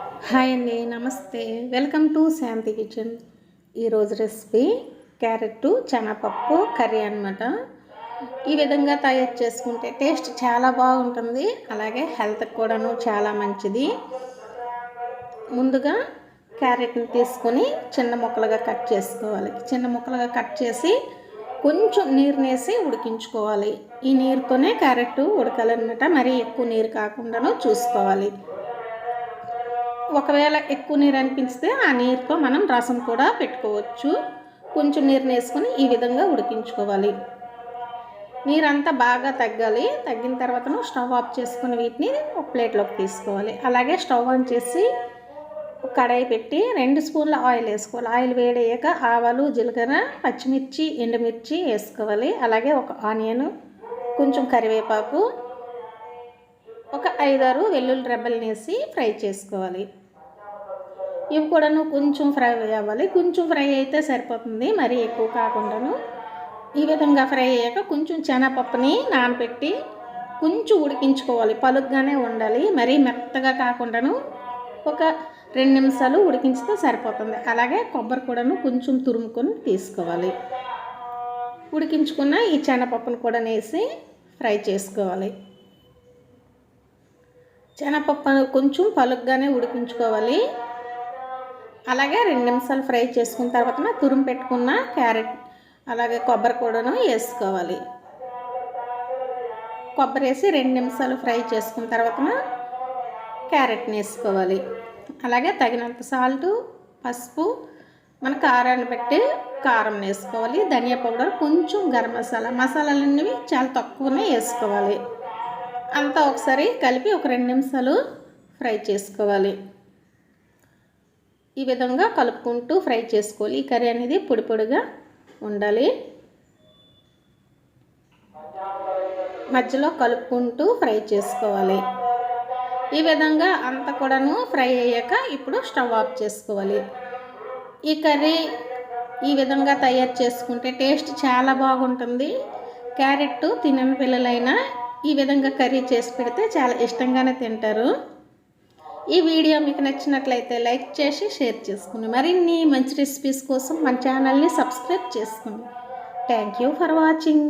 Hi అండి నమస్తే. Welcome to Shanti kitchen. ఈరోజు రెసిపీ క్యారెట్ చెనపప్పు కర్రీ అనమాట ఈ విధంగా తయారు చేసుకుంటే టేస్ట్ చాలా బాగుంటుంది. అలాగే హెల్త్కి కూడాను చాలా మంచిది. ముందుగా క్యారెట్ని తీసుకొని చిన్న ముక్కలుగా కట్ చేసుకోవాలి. చిన్న ముక్కలుగా కట్ చేసి కొంచెం నీరునేసి ఉడికించుకోవాలి. ఈ నీరుతోనే క్యారెట్ ఉడకాలన్నమాట. మరీ ఎక్కువ నీరు కాకుండాను చూసుకోవాలి. ఒకవేళ ఎక్కువ నీరు అనిపిస్తే ఆ నీరుతో మనం రసం కూడా పెట్టుకోవచ్చు. కొంచెం నీరుని వేసుకొని ఈ విధంగా ఉడికించుకోవాలి. నీరంతా బాగా తగ్గాలి. తగ్గిన తర్వాత స్టవ్ ఆఫ్ చేసుకుని వీటిని ఒక ప్లేట్లోకి తీసుకోవాలి. అలాగే స్టవ్ ఆన్ చేసి కడాయి పెట్టి రెండు స్పూన్ల ఆయిల్ వేసుకోవాలి. ఆయిల్ వేడయ్యాక ఆవాలు జీలకర్ర పచ్చిమిర్చి ఎండుమిర్చి వేసుకోవాలి. అలాగే ఒక ఆనియన్ కొంచెం కరివేపాకు ఒక ఐదారు వెల్లుల్లి రెబ్బలు వేసి ఫ్రై చేసుకోవాలి. ఇవి కూడాను కొంచెం ఫ్రై అవ్వాలి. కొంచెం ఫ్రై అయితే సరిపోతుంది. మరీ ఎక్కువ కాకుండాను ఈ విధంగా ఫ్రై అయ్యాక కొంచెం శనగపప్పుని నానబెట్టి కొంచెం ఉడికించుకోవాలి. పలుగ్గానే ఉండాలి. మరీ మెత్తగా కాకుండాను ఒక రెండు నిమిషాలు ఉడికించితే సరిపోతుంది. అలాగే కొబ్బరి కూడాను కొంచెం తురుముకొని తీసుకోవాలి. ఉడికించుకున్న ఈ శనగపప్పును కూడా వేసి ఫ్రై చేసుకోవాలి. శనగపప్పు కొంచెం పలుగ్గానే ఉడికించుకోవాలి. అలాగే రెండు నిమిషాలు ఫ్రై చేసుకున్న తర్వాత తురుము పెట్టుకున్న క్యారెట్ అలాగే కొబ్బరి కూడాను వేసుకోవాలి. కొబ్బరి వేసి రెండు నిమిషాలు ఫ్రై చేసుకున్న తర్వాత క్యారెట్ని వేసుకోవాలి. అలాగే తగినంత సాల్ట్ పసుపు మన కారాన్ని పెట్టి కారం వేసుకోవాలి. ధనియా పౌడర్ కొంచెం గరం మసాలా మసాలాలన్నీ చాలా తక్కువనే వేసుకోవాలి. అంతా ఒకసారి కలిపి ఒక రెండు నిమిషాలు ఫ్రై చేసుకోవాలి. ఈ విధంగా కలుపుకుంటూ ఫ్రై చేసుకోవాలి. ఈ కర్రీ అనేది పొడి పొడిగా ఉండాలి. మధ్యలో కలుపుకుంటూ ఫ్రై చేసుకోవాలి. ఈ విధంగా అంత కూడాను ఫ్రై అయ్యాక ఇప్పుడు స్టవ్ ఆఫ్ చేసుకోవాలి. ఈ కర్రీ ఈ విధంగా తయారు చేసుకుంటే టేస్ట్ చాలా బాగుంటుంది. క్యారెట్ తినని పిల్లలైనా ఈ విధంగా కర్రీ చేసి పెడితే చాలా ఇష్టంగానే తింటారు. ఈ వీడియో మీకు నచ్చినట్లయితే లైక్ చేసి షేర్ చేసుకోండి మరిన్ని మంచి రెసిపీస్ కోసం మన ఛానల్ని సబ్స్క్రైబ్ చేసుకోండి థ్యాంక్ యూ ఫర్ వాచింగ్